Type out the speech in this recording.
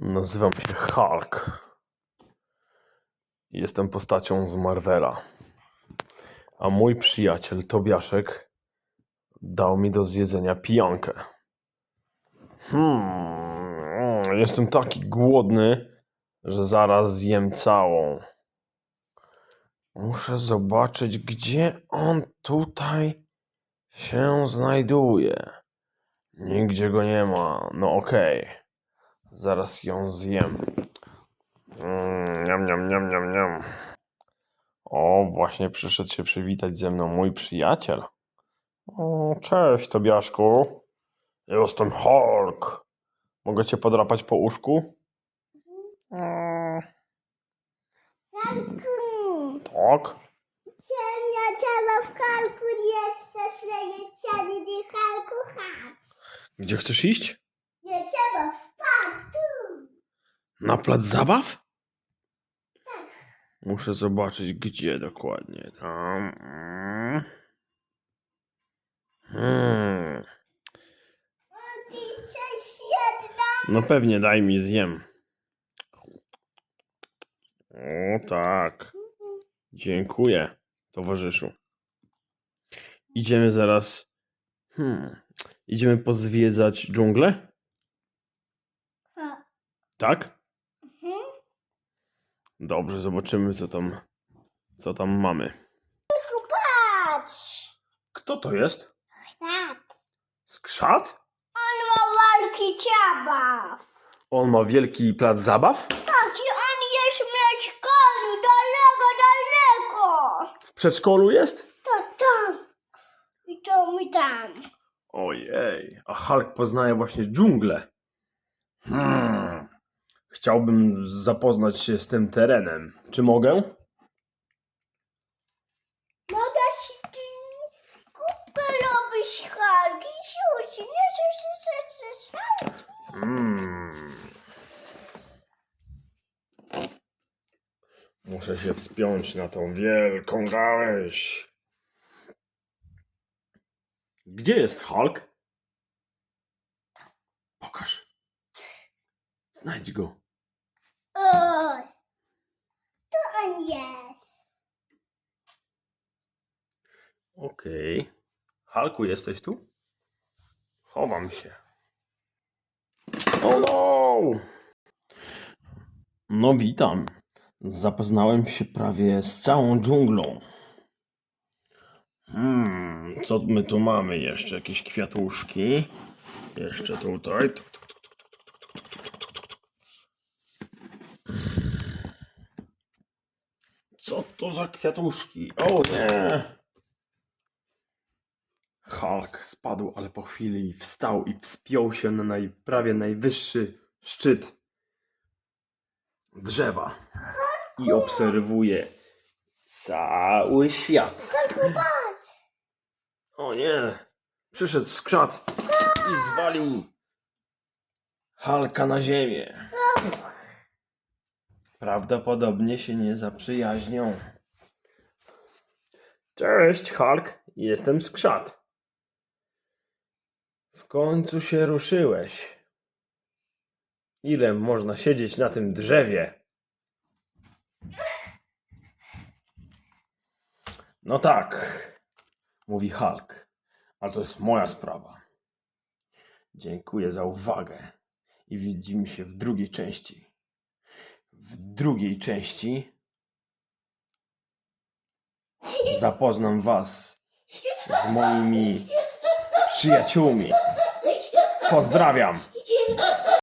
Nazywam się Hulk. Jestem postacią z Marvela. A mój przyjaciel Tobiaszek dał mi do zjedzenia pijankę. Hmm, jestem taki głodny, że zaraz zjem całą. Muszę zobaczyć, gdzie on tutaj się znajduje. Nigdzie go nie ma. No okej. Zaraz ją zjem. Mm, Niam, niam, niam, niam, niam. O, właśnie przyszedł się przywitać ze mną mój przyjaciel. O, cześć, Tobiaszku. Jestem Hulk. Mogę cię podrapać po uszku? Mm, Kalku, tak. ciemnia trzeba w kalku jeszcze srednie nie kalku chać. Gdzie chcesz iść? Nie trzeba wpaść tu. Na plac zabaw? Muszę zobaczyć, gdzie dokładnie. Tam. mm. Hmm. No pewnie, daj mi zjem. O tak. Dziękuję, towarzyszu. Idziemy zaraz. Hmm. Idziemy pozwiedzać dżunglę? Tak? Dobrze, zobaczymy, co tam, co tam mamy. Patrz. Kto to jest? Tak. Skrzat? On ma walki ciabaw. On ma wielki plac zabaw? Tak, i on jest w mieszkaniu daleko, daleko. W przedszkolu jest? To tam. I to mi tam. Ojej, a Hulk poznaje właśnie dżunglę. Hmm. Chciałbym zapoznać się z tym terenem. Czy mogę? Mogę ci ty kupę robić halki, siuci, nie coś. Hmm. Muszę się wspiąć na tą wielką gałęź. Gdzie jest Hulk? Znajdź go. Oj, to on jest. Okej. Halku, jesteś tu? Chowam się. O no! No witam. Zapoznałem się prawie z całą dżunglą. Hmm, co my tu mamy jeszcze? Jakieś kwiatuszki. Jeszcze tutaj. Tuk, tuk, Co to za kwiatuszki? O nie! Hulk spadł, ale po chwili wstał i wspiął się na naj, prawie najwyższy szczyt drzewa i obserwuje cały świat. O nie! Przyszedł skrzat i zwalił Halka na ziemię. Prawdopodobnie się nie zaprzyjaźnią. Cześć, Hulk. Jestem skrzat. W końcu się ruszyłeś. Ile można siedzieć na tym drzewie? No tak, mówi Hulk, ale to jest moja sprawa. Dziękuję za uwagę i widzimy się w drugiej części. W drugiej części zapoznam Was z moimi przyjaciółmi. Pozdrawiam!